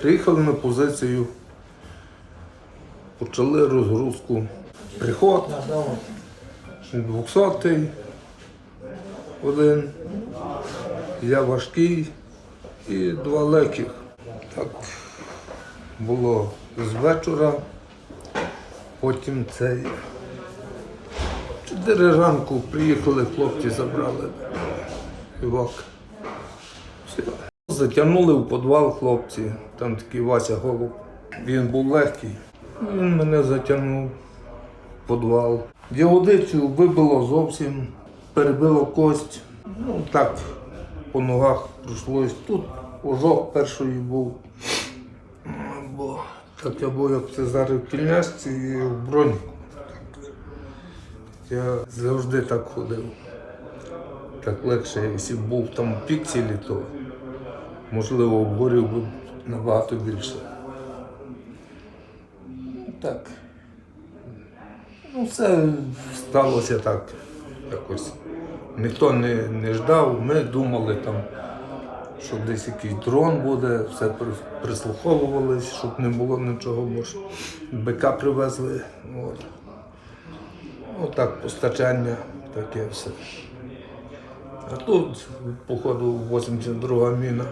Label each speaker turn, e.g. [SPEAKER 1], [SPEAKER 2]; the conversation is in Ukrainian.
[SPEAKER 1] Приїхали на позицію, почали розгрузку. Приход, 200-й, один, я важкий і два легких. Так було з вечора, потім цей. Чотири ранку приїхали, хлопці забрали Івак. Все. Затягнули в підвал хлопці, там такий Вася Голуб. Він був легкий. Він мене затягнув в підвал. Ягодицю вибило зовсім, перебило кость. Ну так, по ногах пройшлось. Тут ожог перший був. Бо так я був, як це зараз в тільняшці і в броніку. Я завжди так ходив. Так легше, якщо був там в пікселі, то можливо обгорів би набагато більше. Ну, Так. Ну, все сталося так якось. Ніхто не, не ждав, ми думали там, що десь якийсь дрон буде, все при- прислуховувались, щоб не було нічого, бо ж бика привезли. От. Отак, постачання, таке все. А тут, походу, 82 міна.